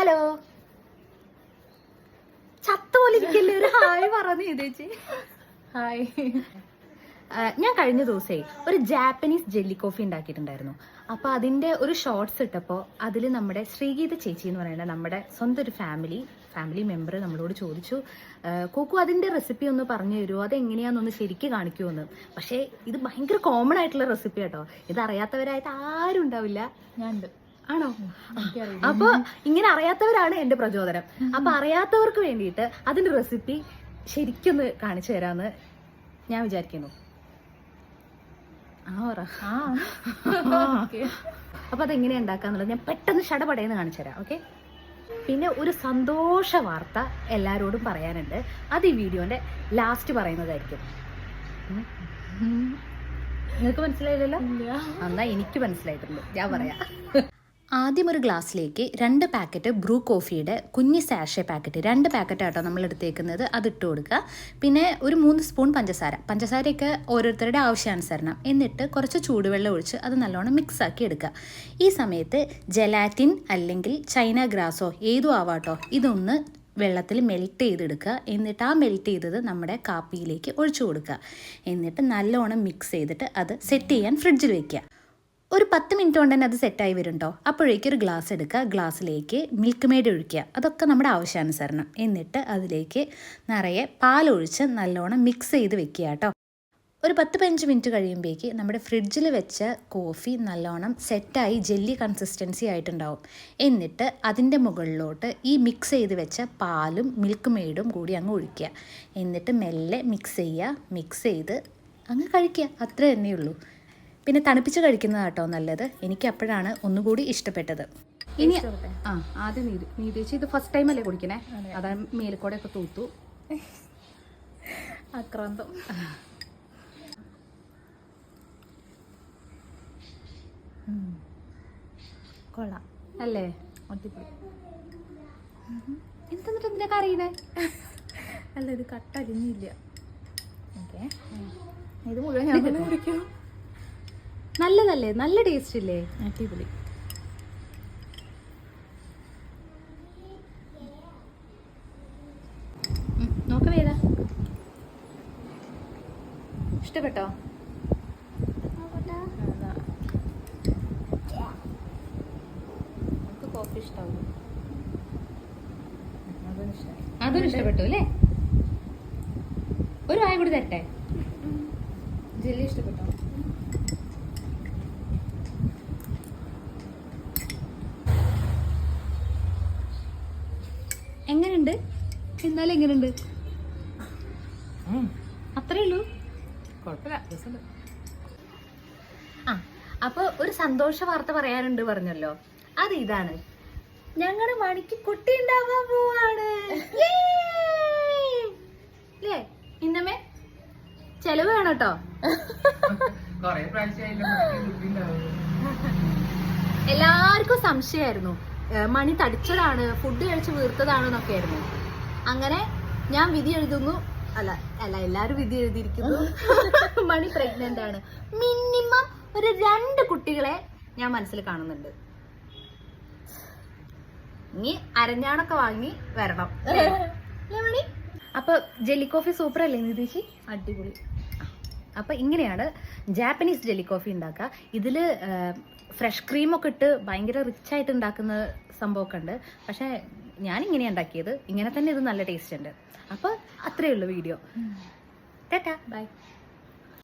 Hello. ചത്ത പോലെ ഇരിക്കല്ലേ ഒരു ഹായ് പറഞ്ഞു ചേച്ചി. ഹായ്. ഞാൻ കഴിഞ്ഞ ദിവസേ ഒരു ജാപ്പനീസ് ജെല്ലി കോഫി ഉണ്ടാക്കിയിട്ടുണ്ടായിരുന്നു. അപ്പൊ അതിന്റെ ഒരു ഷോർട്സ് ഇട്ടപ്പോൾ അതിൽ നമ്മുടെ ശ്രീഗീത ചേച്ചി എന്ന് പറയുന്ന നമ്മുടെ സ്വന്തം ഒരു ഫാമിലി ഫാമിലി മെമ്പർ നമ്മളോട് ചോദിച്ചു കൊക്കു അതിന്റെ റെസിപ്പി ഒന്ന് പറഞ്ഞു തരുമോ അത് എങ്ങനെയാണെന്നൊന്ന് ശരിക്ക് കാണിക്കുമെന്ന് പക്ഷേ ഇത് ഭയങ്കര കോമൺ ആയിട്ടുള്ള റെസിപ്പി കേട്ടോ ഇത് അറിയാത്തവരായിട്ട് ആരും ഉണ്ടാവില്ല. ഞാൻ ഉണ്ട് ആണോ? അപ്പൊ ഇങ്ങനെ അറിയാത്തവരാണ് എന്റെ പ്രചോദനം. അപ്പൊ അറിയാത്തവർക്ക് വേണ്ടിയിട്ട് അതിന്റെ റെസിപ്പി ശരിക്കൊന്ന് കാണിച്ചു തരാന്ന് ഞാൻ വിചാരിക്കുന്നു. അപ്പൊ അതെങ്ങനെയാ ഉണ്ടാക്കാന്നുള്ളത് ഞാൻ പെട്ടെന്ന് ഷടപടയെന്ന് കാണിച്ചു തരാം ഓക്കെ? പിന്നെ ഒരു സന്തോഷ വാർത്ത എല്ലാരോടും പറയാനുണ്ട്. അത് ഈ വീഡിയോന്റെ ലാസ്റ്റ് പറയുന്നതായിരിക്കും. നിങ്ങൾക്ക് മനസ്സിലായില്ലല്ലോ? എന്നാ എനിക്ക് മനസ്സിലായിട്ടുണ്ട്. ഞാൻ പറയാം. ആദ്യം ഒരു ഗ്ലാസ്സിലേക്ക് രണ്ട് പാക്കറ്റ് ബ്രൂ കോഫിയുടെ കുഞ്ഞി സാഷെ പാക്കറ്റ് രണ്ട് പാക്കറ്റ് ആട്ടോ നമ്മൾ എടുത്തേക്കുന്നത് അത് ഇട്ട് കൊടുക്കുക. പിന്നെ ഒരു മൂന്ന് സ്പൂൺ പഞ്ചസാര. പഞ്ചസാരയൊക്കെ ഓരോരുത്തരുടെ ആവശ്യാനുസരണം. എന്നിട്ട് കുറച്ച് ചൂടുവെള്ളം ഒഴിച്ച് അത് നല്ലോണം മിക്സ് ആക്കി എടുക്കുക. ഈ സമയത്ത് ജലാറ്റിൻ അല്ലെങ്കിൽ ചൈന ഗ്രാസോ ഏതും ആവാട്ടോ ഇതൊന്ന് വെള്ളത്തിൽ മെൽറ്റ് ചെയ്തെടുക്കുക. എന്നിട്ട് ആ മെൽറ്റ് ചെയ്തത് നമ്മുടെ കാപ്പിയിലേക്ക് ഒഴിച്ചു കൊടുക്കുക. എന്നിട്ട് നല്ലോണം മിക്സ് ചെയ്തിട്ട് അത് സെറ്റ് ചെയ്യാൻ ഫ്രിഡ്ജിൽ വെക്കുക. ഒരു പത്ത് മിനിറ്റ് കൊണ്ട് തന്നെ അത് സെറ്റായി വരും കേട്ടോ ഒരു ഗ്ലാസ് എടുക്കുക. ഗ്ലാസ്സിലേക്ക് മിൽക്ക് മെയ്ഡ് ഒഴിക്കുക. അതൊക്കെ നമ്മുടെ ആവശ്യാനുസരണം. എന്നിട്ട് അതിലേക്ക് നിറയെ പാലൊഴിച്ച് നല്ലോണം മിക്സ് ചെയ്ത് വെക്കുക കേട്ടോ. ഒരു പത്ത് പതിനഞ്ച് മിനിറ്റ് കഴിയുമ്പോഴേക്ക് നമ്മുടെ ഫ്രിഡ്ജിൽ വെച്ച കോഫി നല്ലോണം സെറ്റായി ജെല്ലി കൺസിസ്റ്റൻസി ആയിട്ടുണ്ടാവും. എന്നിട്ട് അതിന്റെ മുകളിലോട്ട് ഈ മിക്സ് ചെയ്ത് വെച്ച പാലും മിൽക്ക് മെയ്ഡും കൂടി അങ്ങ് ഒഴിക്കുക. എന്നിട്ട് മെല്ലെ മിക്സ് ചെയ്യുക. മിക്സ് ചെയ്ത് അങ്ങ് കഴിക്കുക. അത്ര തന്നെയുള്ളൂ. പിന്നെ തണുപ്പിച്ച് കഴിക്കുന്നതാണ് കേട്ടോ നല്ലത്. എനിക്ക് അപ്പോഴാണ് ഒന്നുകൂടി ഇഷ്ടപ്പെട്ടത്. ഇനി ആ ആദ്യം നീതി നീതി ചേച്ചി ഇത് ഫസ്റ്റ് ടൈം അല്ലേ കുടിക്കണേ? അതാ. മേൽക്കോടെ മേൽക്കൂടെ ഒക്കെ തൂത്തു. ആക്രാന്തം കൊള്ളാം. അല്ലേ? അടിപൊളി. എന്തെന്നിട്ട് എന്തിനൊക്കെ അറിയണേ അല്ല ഇത് കട്ടരിഞ്ഞില്ല. ഓക്കെ. ഇത് മുഴുവൻ ഞാൻ കുടിക്കും. നല്ലതല്ലേ? നല്ല ടേസ്റ്റ് ഇല്ലേ അടിപൊളി. ഉം, നോക്ക് വേല ഇഷ്ടപ്പെട്ടോ? കോഫി ഇഷ്ടാവും. അതും ഇഷ്ടപ്പെട്ടു അല്ലേ? ഒരു വായ കൂടി തരട്ടെ? ജെല്ലി ഇഷ്ടപ്പെട്ടോ? എങ്ങനെയുണ്ട്? എന്നാലും എങ്ങനെയുണ്ട്? അത്രേ ഉള്ളൂ. ആ അപ്പൊ ഒരു സന്തോഷ വാർത്ത പറയാനുണ്ട് പറഞ്ഞല്ലോ. അത് ഇതാണ്. ഞങ്ങളുടെ മണിക്ക് കുട്ടി ഉണ്ടാവാൻ പോവാണ്. അല്ലേ ഇന്നമേ ചെലവ് വേണം കേട്ടോ എല്ലാവർക്കും സംശയമായിരുന്നു. മണി തടിച്ചതാണ് ഫുഡ് കഴിച്ച് വീർത്തതാണോ എന്നൊക്കെ ആയിരുന്നു അങ്ങനെ ഞാൻ വിധി എഴുതുന്നു. അല്ല അല്ല എല്ലാരും വിധി എഴുതിയിരിക്കുന്നു. മണി പ്രഗ്നന്റ് ആണ്. മിനിമം ഒരു രണ്ട് കുട്ടികളെ ഞാൻ മനസ്സിൽ കാണുന്നുണ്ട്. ഇനി അരഞ്ഞാണൊക്കെ വാങ്ങി വരണം. അപ്പൊ ജെല്ലി കോഫി സൂപ്പർ അല്ലേ നിതീഷി? അടിപൊളി. അപ്പൊ ഇങ്ങനെയാണ് ജാപ്പനീസ് ഡെലി കോഫി ഉണ്ടാക്കുക. ഇതിൽ ഫ്രഷ് ക്രീം ഒക്കെ ഇട്ട് ഭയങ്കര റിച്ച് ആയിട്ട് ഉണ്ടാക്കുന്ന സംഭവമൊക്കെ ഉണ്ട്. പക്ഷെ ഞാൻ ഇങ്ങനെയാണ് ഉണ്ടാക്കിയത്. ഇങ്ങനെ തന്നെ ഇത് നല്ല ടേസ്റ്റ് ഉണ്ട്. അപ്പോൾ അത്രേ ഉള്ളൂ വീഡിയോ ടാറ്റാ. ബൈ